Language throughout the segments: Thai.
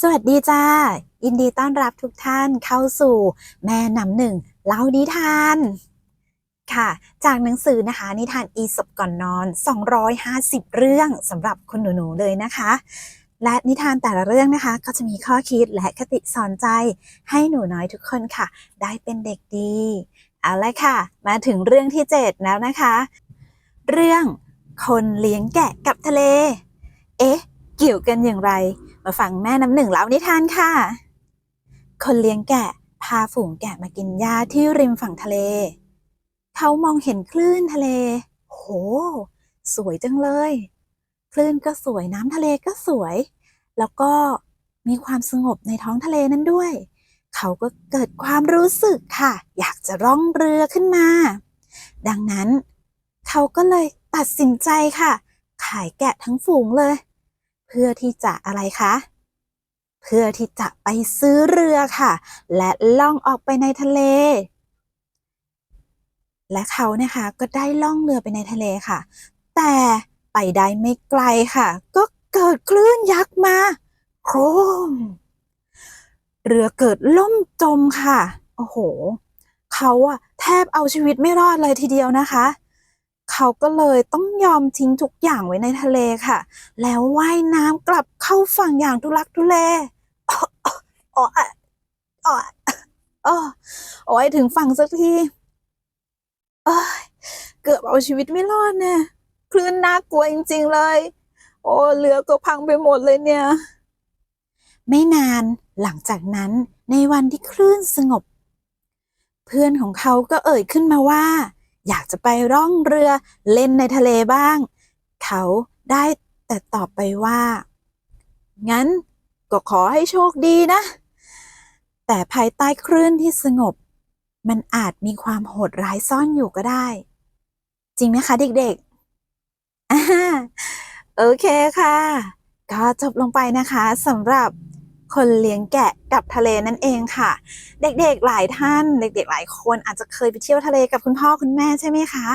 สวัสดีจ้า ยินดีต้อนรับทุกท่านเข้าสู่แม่น้ำหนึ่งเล่านิทาน ค่ะ จากหนังสือนะคะนิทานอีสบก่อนนอน 250 เรื่องสำหรับคุณหนูๆเลยนะคะ และนิทานแต่ละเรื่องนะคะ ก็จะมีข้อคิดและคติสอนใจให้หนูน้อยทุกคนค่ะ ได้เป็นเด็กดี เอาละค่ะ มาถึงเรื่องที่ 7 แล้วนะคะ เรื่องคนเลี้ยงแกะกับทะเล เอ๊ะ เกี่ยวกันอย่างไร มาฟังแม่น้ำหนึ่งเล่านิทานค่ะ คนเลี้ยงแกะพาฝูงแกะมากินหญ้าที่ริมฝั่งทะเล เขามองเห็นคลื่นทะเล โห สวยจังเลย คลื่นก็สวยน้ำทะเลก็สวย แล้วก็มีความสงบในท้องทะเลนั้นด้วย เขาก็เกิดความรู้สึกค่ะ อยากจะร่องเรือขึ้นมา ดังนั้น เขาก็เลยตัดสินใจค่ะ ขายแกะทั้งฝูงเลย พื่อที่จะอะไรคะเพื่อที่จะไปซื้อเรือค่ะ และล่องออกไปในทะเล และเขานะคะก็ได้ล่องเรือไปในทะเลค่ะ แต่ไปได้ไม่ไกลค่ะ ก็เกิดคลื่นยักษ์มา โครม เรือเกิดล่มจมค่ะ โอ้โห เขาอะแทบเอาชีวิตไม่รอดเลยทีเดียวนะคะ เขาก็เลยต้องยอมทิ้งทุกอย่างไว้ในทะเลค่ะ แล้วว่ายน้ำกลับเข้าฝั่งอย่างทุลักทุเลอ๋ออ๋ออ๋อโอ้ยถึงฝั่งสักทีเอ้ยเกือบเอาชีวิตไม่รอดเนี่ยคลื่นน่ากลัวจริง ๆเลย โอ้เรือก็พังไปหมดเลยเนี่ย ไม่นานหลังจากนั้นในวันที่คลื่นสงบ เพื่อนของเขาก็เอ่ยขึ้นมาว่า อยากจะไปร่องเรือเล่นในทะเลบ้าง เขาได้แต่ตอบไปว่า งั้นก็ขอให้โชคดีนะ แต่ภายใต้คลื่นที่สงบ มันอาจมีความโหดร้ายซ่อนอยู่ก็ได้ จริงไหมคะเด็กๆ โอเคค่ะ ก็จบลงไปนะคะสำหรับ คนเลี้ยงแกะกับทะเลนั่นเองค่ะ เด็กๆหลายท่าน เด็กๆหลายคนอาจจะเคยไปเที่ยวทะเลกับคุณพ่อคุณแม่ใช่ไหมคะ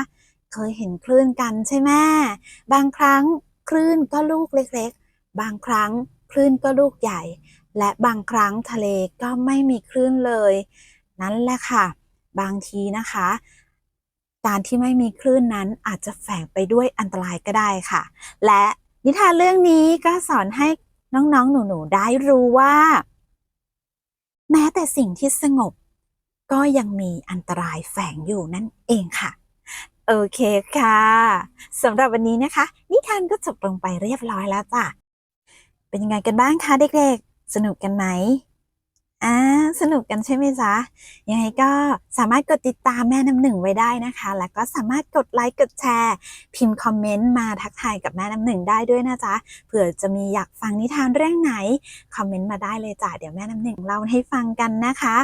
เคยเห็นคลื่นกันใช่ไหมบางครั้งคลื่นก็ลูกเล็กๆ บางครั้งคลื่นก็ลูกใหญ่ และบางครั้งทะเลก็ไม่มีคลื่นเลย นั่นแหละค่ะ บางทีนะคะ การที่ไม่มีคลื่นนั้นอาจจะแฝงไปด้วยอันตรายก็ได้ค่ะ และนิทานเรื่องนี้ก็สอนให้ น้องๆ หนูๆ ได้รู้ว่า แม้แต่สิ่งที่สงบ ก็ยังมีอันตรายแฝงอยู่นั่นเองค่ะ โอเคค่ะสำหรับวันนี้นะคะ นิทานก็จบลงไปเรียบร้อยแล้วจ้ะ เป็นยังไงกันบ้างคะเด็กๆ สนุกกันไหม อ่าสนุกกันใช่ไหมจ๊ะยังไงก็สามารถกดติดตามแม่น้ำหนึ่งไว้ได้นะคะ แล้วก็สามารถกดไลค์กดแชร์ พิมพ์คอมเมนต์มาทักทายกับแม่น้ำหนึ่งได้ด้วยนะจ๊ะเผื่อจะมีอยากฟังนิทานเรื่องไหนคอมเมนต์มาได้เลยจ้ะเดี๋ยวแม่น้ำหนึ่งเล่าให้ฟังกันนะคะ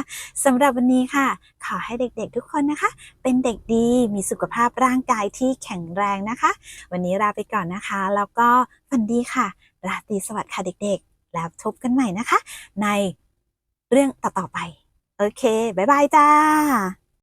สำหรับวันนี้ค่ะ ขอให้เด็กๆทุกคนนะคะ เป็นเด็กดีมีสุขภาพร่างกายที่แข็งแรงนะคะ วันนี้ลาไปก่อนนะคะ แล้วก็ฝันดีค่ะราตรีสวัสดิ์ค่ะเด็ก ๆ แล้วพบกันใหม่นะคะ ใน เรื่องต่อๆไป โอเค บ๊ายบายจ้า